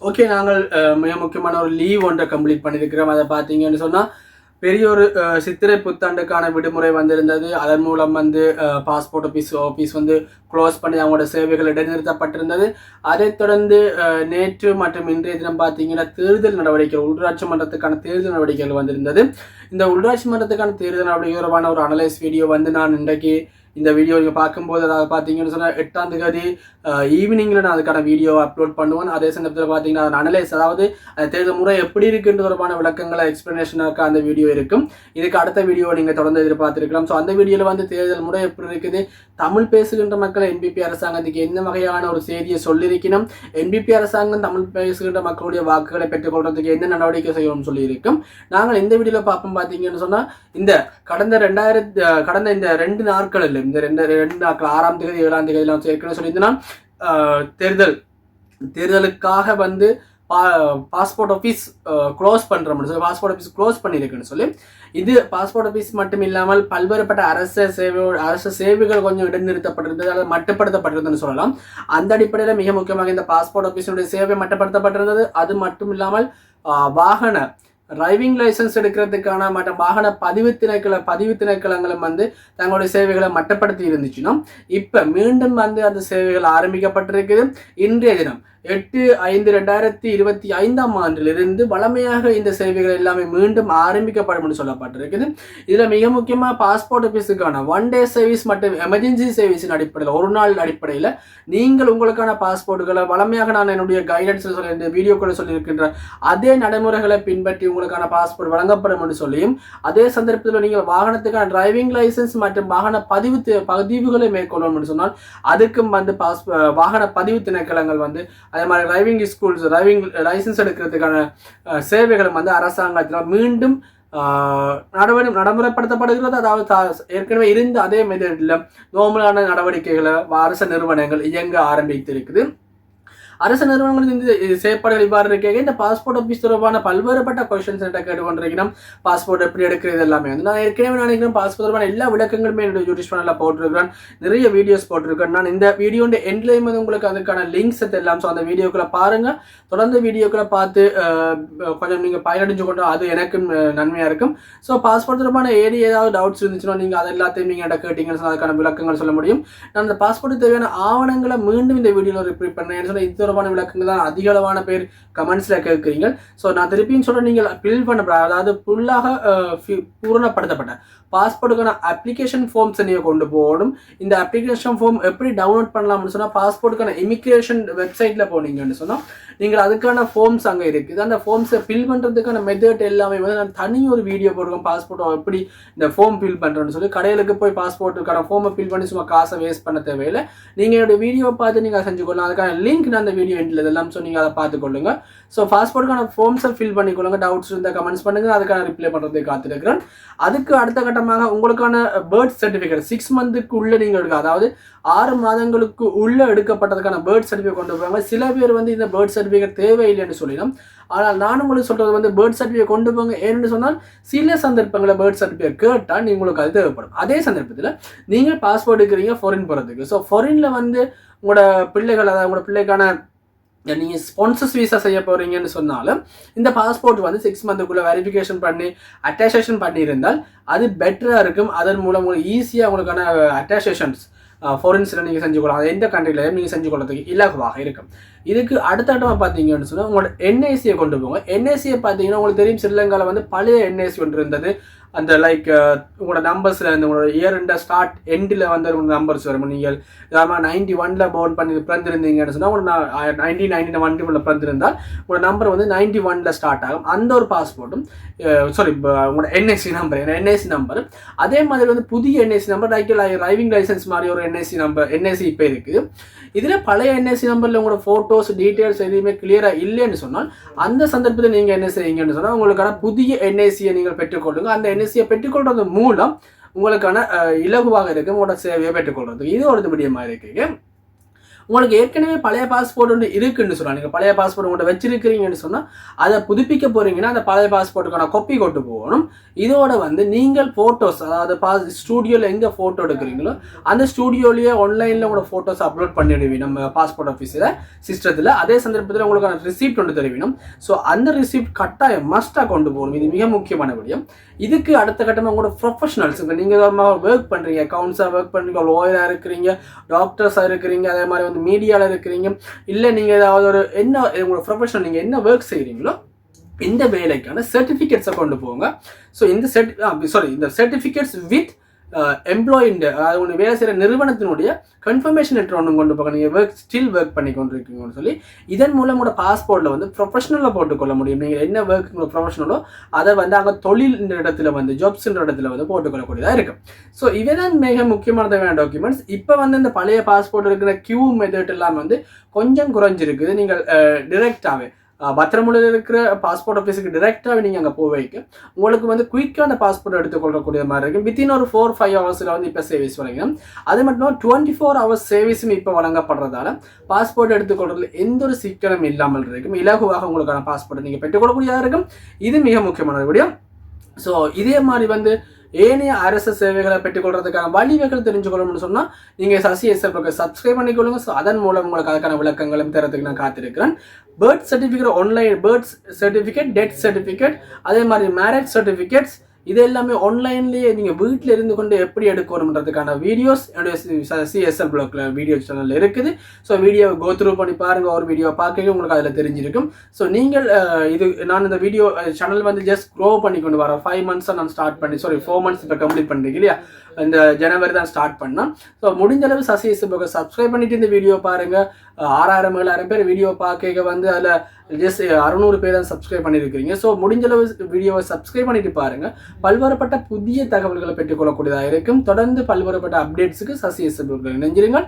Okay நாங்கள் மிக முக்கியமான ஒரு லீவ் ஒன்றை கம்ப்ளீட் பண்ணியிருக்கிறோம். அதை பார்த்தீங்கன்னு சொன்னால் பெரிய ஒரு சித்திரை புத்தாண்டுக்கான விடுமுறை வந்திருந்தது. அதன் மூலம் வந்து பாஸ்போர்ட் ஆஃபீஸ் ஆஃபீஸ் வந்து க்ளோஸ் பண்ணி அவங்களோட சேவைகள் இடைநிறுத்தப்பட்டிருந்தது. அதைத் தொடர்ந்து நேற்று மற்றும் இன்றைய தினம் பார்த்தீங்கன்னா தேர்தல் நடவடிக்கைகள் உள்ளாட்சி மன்றத்துக்கான தேர்தல் நடவடிக்கைகள் வந்திருந்தது. இந்த உள்ளாட்சி மன்றத்துக்கான தேர்தல் நடவடிக்கை தொடர்பான ஒரு அனலைஸ் வீடியோ வந்து நான் இன்றைக்கு இந்த வீடியோ நீங்கள் பார்க்கும்போது அதாவது பார்த்தீங்கன்னு சொன்னால் எட்டாம் தேதி ஈவினிங்கில் நான் அதுக்கான வீடியோ அப்லோட் பண்ணுவேன். அதே சமயத்தில் பார்த்தீங்கன்னா அதன் அனலைஸ் அதாவது அந்த தேர்தல் முறை எப்படி இருக்குன்ற தொடர்பான விளக்கங்களை எக்ஸ்பிளனேஷனாக அந்த வீடியோ இருக்கும். இதுக்கு அடுத்த வீடியோ நீங்கள் தொடர்ந்து எதிர்பார்த்துருக்கலாம். ஸோ அந்த வீடியோவில் வந்து தேர்தல் முறை எப்படி இருக்குது? தமிழ் பேசுகின்ற மக்கள் என்பிபி அரசாங்கத்துக்கு என்ன வகையான ஒரு செய்தியை சொல்லியிருக்கணும்? என்பிபி அரசாங்கம் தமிழ் பேசுகின்ற மக்களுடைய வாக்குகளை பெற்றுக்கொள்றதுக்கு என்ன நடவடிக்கை செய்யணும்னு சொல்லியிருக்கும். நாங்கள் இந்த வீடியோவில் பார்ப்போம் பார்த்தீங்கன்னு சொன்னால் இந்த கடந்த ரெண்டாயிரத்து கடந்த இந்த ரெண்டு நாட்களில் இந்த ரெண்டு ரெண்டு நாட்கள் ஆறாம் தேதி ஏழாம் தேதியெல்லாம் ஏற்கனவே சொல்லியிருந்தேன்னா தேர்தல். தேர்தலுக்காக வந்து பா பாஸ்போர்ட் ஆஃபீஸ் க்ளோஸ் பண்ணுறோம்னு சொல்லி பாஸ்போர்ட் ஆஃபீஸ் க்ளோஸ் பண்ணியிருக்குன்னு சொல்லி இது பாஸ்போர்ட் ஆஃபீஸ் மட்டும் இல்லாமல் பல்வேறுபட்ட அரச சேவையோட அரசு சேவைகள் கொஞ்சம் இடைநிறுத்தப்பட்டிருந்தது அல்லது மட்டுப்படுத்தப்பட்டிருந்ததுன்னு சொல்லலாம். அந்த அடிப்படையில் மிக முக்கியமாக இந்த பாஸ்போர்ட் ஆஃபீஸினுடைய சேவை மட்டுப்படுத்தப்பட்டிருந்தது. அது மட்டும் இல்லாமல் வாகன டிரைவிங் லைசன்ஸ் எடுக்கிறதுக்கான மற்ற வாகன பதிவு திணைக்கள பதிவு திணைக்களங்களும் வந்து தங்களுடைய சேவைகளை மட்டப்படுத்தி இருந்துச்சுன்னா இப்போ மீண்டும் வந்து அந்த சேவைகள் ஆரம்பிக்கப்பட்டிருக்குது. இன்றைய தினம் எட்டு ஐந்து ரெண்டாயிரத்தி இருபத்தி ஐந்தாம் ஆண்டிலிருந்து வளமையாக இந்த சேவைகள் எல்லாமே மீண்டும் ஆரம்பிக்கப்படும் என்று சொல்லப்பட்டிருக்குது. இதில் மிக முக்கியமாக பாஸ்போர்ட் ஆஃபீஸுக்கான ஒன் டே சர்வீஸ் மற்றும் எமர்ஜென்சி சர்வீஸின் அடிப்படையில் ஒரு நாள் அடிப்படையில் நீங்கள் உங்களுக்கான பாஸ்போர்ட்டுகளை வளமையாக நான் என்னுடைய கைடன்ஸில் சொல்லி இந்த வீடியோக்களை சொல்லியிருக்கின்ற அதே நடைமுறைகளை பின்பற்றி உங்களுக்கான பாஸ்போர்ட் வழங்கப்படும் என்று சொல்லியும் அதே சந்தர்ப்பத்தில் நீங்கள் வாகனத்துக்கான டிரைவிங் லைசன்ஸ் மற்றும் வாகன பதிவு பதிவுகளை மேற்கொள்ளணும் என்று சொன்னால் அதுக்கும் வந்து பாஸ் வாகன பதிவு திணைக்களங்கள் வந்து அதே மாதிரி டிரைவிங் ஸ்கூல்ஸ் டிரைவிங் லைசன்ஸ் எடுக்கிறதுக்கான சேவைகளும் வந்து அரசாங்கத்தில் மீண்டும் நடவடி நடைமுறைப்படுத்தப்படுகிறது. அதாவது ஏற்கனவே இருந்த அதே மெத்தடில் நோமலான நடவடிக்கைகளை அரசு நிறுவனங்கள் இயங்க ஆரம்பித்திருக்குது. அரசு நிறுவனங்கள் இந்த செயற்பாடுகள் இவ்வாறு இருக்க இந்த பாஸ்போர்ட் ஆஃபீஸ் தொடர்பான பல்வேறுபட்ட கொஸ்டின்ஸ் என்கிட்ட கேட்டுக்கொண்டிருக்கிறோம். பாஸ்போர்ட் எப்படி எடுக்கிறது எல்லாமே வந்து நான் ஏற்கனவே நினைக்கிறேன் பாஸ்போர்ட் தொடர்பான எல்லா விளக்கங்களுமே என்னுடைய யூடியூப் சேனலில் போட்டிருக்கிறேன். நிறைய வீடியோஸ் போட்டிருக்கேன் நான் இந்த வீடியோட எண்ட்லேயும் வந்து உங்களுக்கு அதுக்கான லிங்க்ஸ் எல்லாம் ஸோ அந்த வீடியோக்களை பாருங்க. தொடர்ந்து வீடியோக்களை பார்த்து கொஞ்சம் நீங்கள் பயனடைஞ்சு கொண்டோம் அது எனக்கும் நன்மையாக இருக்கும். ஸோ பாஸ்போர்ட் தொடர்பான ஏடி ஏதாவது டவுட்ஸ் இருந்துச்சுன்னா நீங்கள் அது எல்லாத்தையும் நீங்கள் என்கிட்ட கேட்டீங்கன்னு அதுக்கான விளக்கங்கள் சொல்ல முடியும். நான் அந்த பாஸ்போர்ட் தேவையான ஆவணங்களை மீண்டும் இந்த வீடியோவில் ரிப்பீட் பண்ணேன் ஏன்னு இது தொடர்பான விளக்கங்கள் தான் அதிக அளவான பேர் கமெண்ட்ஸில் கேட்குறீங்க. ஸோ நான் திருப்பியும் சொல்கிறேன் நீங்கள் ஃபில் பண்ண அதாவது ஃபுல்லாக பூரணப்படுத்தப்பட்ட பாஸ்போர்ட்டுக்கான அப்ளிகேஷன் ஃபார்ம்ஸ் நீங்கள் கொண்டு போகணும். இந்த அப்ளிகேஷன் ஃபார்ம் எப்படி டவுன்லோட் பண்ணலாம்னு சொன்னால் பாஸ்போர்ட்டுக்கான இமிக்ரேஷன் வெப்சைட்டில் போனீங்கன்னு சொன்னால் நீங்கள் அதுக்கான ஃபார்ம்ஸ் அங்கே இருக்குது அந்த ஃபார்ம்ஸை ஃபில் பண்ணுறதுக்கான மெத்தட் எல்லாமே வந்து நான் தனி ஒரு வீடியோ போடுவேன் பாஸ்போர்ட் எப்படி இந்த ஃபார்ம் ஃபில் பண்ணுறேன்னு சொல்லி. கடையிலுக்கு போய் பாஸ்போர்ட்டுக்கான ஃபார்மை ஃபில் பண்ணி சும்மா காசை வேஸ்ட் பண்ண தேவையில்லை. நீங்கள் என்னோட வீடியோ பார்த்து நீங்கள் செஞ்சுக்கொள்ளலாம் அதுக்கான லிங்க் நான் அந்த வீடியோ எண்டில் இதெல்லாம் ஸோ நீங்கள் அதை பார்த்துக்கொள்ளுங்க ஸோ பாஸ்போர்ட்டுக்கான ஃபார்ம்ஸை ஃபில் பண்ணிக்கொள்ளுங்க டவுட்ஸ் இருந்தால் கமெண்ட்ஸ் பண்ணுங்கள் அதுக்கான ரிப்ளை பண்ணுறதுக்கு காத்திருக்கிறேன். அதுக்கு அடுத்த கட்டமாக உங்களுக்கான பேர்த் சர்டிஃபிகேட் சிக்ஸ் மந்த்துக்கு உள்ள நீங்கள் எடுக்க அதாவது ஆறு மாதங்களுக்கு உள்ளே எடுக்கப்பட்டதுக்கான பேர்த் சர்டிஃபிகேட் கொண்டு போவாங்க சில பேர் வந்து இந்த பேர்த் சர்டிஃபிகேட் தேவையில்லைன்னு சொல்லிடும். ஆனால் நான் உங்களுக்கு சொல்கிறது வந்து பேர்த் சர்டிஃபிகேட் கொண்டு போங்க. ஏன்னு சொன்னால் சில சந்தர்ப்பங்களில் பேர்த் சர்டிஃபிகேட் கேட்டால் நீங்கள் உங்களுக்கு அது தேவைப்படும். அதே சந்தர்ப்பத்தில் நீங்கள் பாஸ்போர்ட் எடுக்கிறீங்க ஃபாரின் போகிறதுக்கு ஸோ ஃபாரினில் வந்து உங்களோட பிள்ளைகள் அதாவது உங்களோட பிள்ளைக்கான நீங்கள் ஸ்பான்சர்ஸ் விசா செய்ய போகிறீங்கன்னு சொன்னாலும் இந்த பாஸ்போர்ட் வந்து சிக்ஸ் மந்த்துக்குள்ளே வெரிஃபிகேஷன் பண்ணி அட்டாசேஷன் பண்ணியிருந்தால் அது பெட்டராக இருக்கும். அதன் மூலம் உங்களுக்கு ஈஸியாக உங்களுக்கான அட்டாசேஷன்ஸ் ஃபாரின்ஸில் நீங்கள் செஞ்சு கொள்ளலாம். அது எந்த கண்ட்ரிலையும் நீங்கள் செஞ்சு கொள்ளறதுக்கு இலகுவாக இருக்கும். இதுக்கு அடுத்த கட்டமாக பார்த்தீங்கன்னு சொன்னால் உங்களோட என்ஐசியை கொண்டு போங்க. என்ஐசியை பார்த்தீங்கன்னா உங்களுக்கு தெரியும் ஸ்ரீலங்காவில் வந்து பழைய என்ஐசி ஒன்று இருந்தது. அந்த லைக் uh, உங்களோட நம்பர்ஸில் இந்த உங்களோட இயர் எண்ட ஸ்டார்ட் எண்டில் வந்து உங்களோட நம்பர்ஸ் வரும். நீங்கள் இதாமல் நைன்டி ஒனில் பவுன் பண்ணி பிறந்திருந்தீங்கன்னு சொன்னால் உங்களுக்கு நைன்டீன் நைன்டி ஒன் ஒன்ல பிறந்திருந்தால் உங்களோட நம்பர் வந்து நைன்டி ஒனில் ஸ்டார்ட் ஆகும். அந்த ஒரு பாஸ்போர்ட்டும் சாரி உங்களோட என்ஐசி நம்பர் என்ஐசி நம்பர் அதே மாதிரி வந்து புதிய NIC number like driving licence மாதிரி ஒரு என்ஐசி நம்பர் என்ஐசி இப்போ இருக்குது இதில் பழைய என்ஐசி நம்பரில் உங்களோட ஃபோட்டோஸ் டீட்டெயில்ஸ் எதுவுமே கிளியராக இல்லைன்னு சொன்னால் அந்த சந்தர்ப்பத்தில் நீங்கள் என்ன செய்யுங்கன்னு சொன்னால் உங்களுக்கான புதிய என்ஐசியை நீங்கள் பெற்றுக்கொள்ளுங்க. அந்த என்ஐசியை பெற்றுக்கொள்றது மூலம் உங்களுக்கான இலகுவாக இருக்கும் உங்களோட சேவையை பெற்றுக்கொள்றதுக்கு இது ஒரு விடயமாக இருக்குங்க உங்களுக்கு ஏற்கனவே பழைய பாஸ்போர்ட் ஒன்று இருக்குன்னு சொல்லலாம் நீங்கள் பழைய பாஸ்போர்ட் உங்கள்கிட்ட வச்சிருக்கிறீங்கன்னு சொன்னால் அதை புதுப்பிக்க போகிறீங்கன்னா அந்த பழைய பாஸ்போர்ட்டுக்கான கொப்பி கொண்டு போகணும். இதோட வந்து நீங்கள் ஃபோட்டோஸ் அதாவது பாஸ் ஸ்டூடியோவில் எங்கே ஃபோட்டோ எடுக்கிறீங்களோ அந்த ஸ்டூடியோலேயே ஆன்லைனில் உங்களோட ஃபோட்டோஸ் அப்லோட் பண்ணிடுவீங்க நம்ம பாஸ்போர்ட் ஆஃபீஸில் சிஸ்டத்தில் அதே சந்தர்ப்பத்தில் உங்களுக்கான ரிசிப்ட் ஒன்று தெரிவிக்கணும் ஸோ அந்த ரிசிப்ட் கட்டாயம் மஸ்ட்டாக கொண்டு போகணும். இது மிக முக்கியமான விடயம். இதுக்கு அடுத்த கட்டமாக உங்களோட ப்ரொஃபஷனல்ஸ் இப்போ நீங்கள் ஒர்க் பண்ணுறீங்க அக்கௌண்ட்ஸாக ஒர்க் பண்ணுறீங்க லோயராக இருக்கிறீங்க டாக்டர்ஸாக இருக்கிறீங்க அதே மாதிரி வந்து மீடியாவில் இருக்கிறீங்க. இல்லை நீங்கள் ஏதாவது ஒரு என்ன உங்களோட ப்ரொஃபஷனல் நீங்கள் என்ன ஒர்க் செய்கிறீங்களோ இந்த வேலைக்கான சர்டிஃபிகேட்ஸை கொண்டு போங்க. ஸோ இந்த சர்டி சாரி இந்த சர்டிஃபிகேட்ஸ் வித் எம்ப்ளாயிண்ட் அதாவது ஒன்று வேலை செய்கிற நிறுவனத்தினுடைய கன்ஃபர்மேஷன் லெட்டர் ஒன்று கொண்டு போக நீங்கள் ஒர்க் ஸ்டில் ஒர்க் பண்ணி கொண்டு இருக்கீங்கன்னு சொல்லி இதன் மூலம் கூட பாஸ்போர்ட்டில் வந்து ப்ரொஃபஷனலாக போட்டுக்கொள்ள முடியும். நீங்கள் என்ன ஒர்க் உங்களோட ப்ரொஃபஷனலோ அதை வந்து அங்கே தொழில்ன்ற இடத்துல வந்து ஜாப்ஸ்ன்ற இடத்துல வந்து போட்டுக்கொள்ளக்கூடியதாக இருக்கும். ஸோ இவை தான் மிக முக்கியமானதான டாக்குமெண்ட்ஸ் இப்போ வந்து இந்த பழைய பாஸ்போர்ட் இருக்கிற கியூ மெத்தட் எல்லாம் வந்து கொஞ்சம் குறைஞ்சிருக்குது. நீங்கள் டிரெக்டாகவே பத்திரமுலையில் இருக்கிற பாஸ்போர்ட் ஆஃபீஸுக்கு டிரெக்டாக நீங்கள் அங்கே போவைக்கு உங்களுக்கு வந்து குயிக்காக அந்த பாஸ்போர்ட் எடுத்துக்கொள்ளக்கூடிய மாதிரி இருக்கும். வித்தின் ஒரு ஃபோர் ஃபைவ் ஹவர்ஸில் வந்து இப்போ சர்வீஸ் வழங்கும் அது மட்டும் டுவெண்ட்டி ஃபோர் ஹவர்ஸ் சர்வீஸும் இப்போ வழங்கப்படுறதால பாஸ்போர்ட் எடுத்துக்கொள்றதுல எந்த ஒரு சிக்கலும் இல்லாமல் இருக்கும். இலகுவாக உங்களுக்கான பாஸ்போர்ட் நீங்கள் பெற்றுக்கொள்ளக்கூடியதாக இருக்கும். இது மிக முக்கியமான விடயம் ஸோ இதே மாதிரி வந்து ஏனைய அரசு சேவைகளை பெற்றுக்கொள்றதுக்கான வழிவகைகள் தெரிஞ்சுக்கணும்னு சொன்னால் நீங்கள் சசி எஸ்எஃப்க்கு சப்ஸ்கிரைப் பண்ணிக்கொள்ளுங்க. ஸோ அதன் மூலம் உங்களுக்கு அதுக்கான விளக்கங்களும் தரத்துக்கு நான் காத்திருக்கிறேன். Birth certificate online birth certificate death certificate அதே மாதிரி மேரேஜ் சர்டிஃபிகேட்ஸ் இது எல்லாமே ஆன்லைன்லேயே நீங்கள் வீட்டில் இருந்து கொண்டு எப்படி எடுக்கணுன்றதுக்கான வீடியோஸ் என்னுடைய சிஎஸ்எல் பிளாக்ல வீடியோ சேனலில் இருக்குது. ஸோ வீடியோவை கோ த்ரூ பண்ணி பாருங்கள் ஒரு வீடியோ பார்க்க உங்களுக்கு அதில் தெரிஞ்சிருக்கும். ஸோ நீங்கள் இது நான் இந்த வீடியோ சேனல் வந்து ஜஸ்ட் க்ரோ பண்ணி கொண்டு வரேன் ஃபைவ் மந்த்ஸாக நான் ஸ்டார்ட் பண்ணி சாரி ஃபோர் மந்த்ஸ் இப்போ கம்ப்ளீட் பண்ணுறீங்க இல்லையா? இந்த ஜனவரி தான் ஸ்டார்ட் பண்ணேன் ஸோ முடிஞ்ச அளவு சசி எஸ்எல் சப்ஸ்கிரைப் பண்ணிட்டு இந்த வீடியோ பாருங்கள் ஆறாயிரம் ஏழாயிரம் பேர் வீடியோ பார்க்க வந்து அதில் ஜஸ்ட் அறுநூறு பேர் தான் சப்ஸ்கிரைப் பண்ணியிருக்கிறீங்க ஸோ முடிஞ்சளவு வீடியோவை சப்ஸ்கிரைப் பண்ணிட்டு பாருங்கள் பல்வேறுபட்ட புதிய தகவல்களை பெற்றுக்கொள்ளக்கூடியதாக இருக்கும். தொடர்ந்து பல்வேறுபட்ட அப்டேட்ஸுக்கு சசி எஸ் நெஞ்சிருங்கள்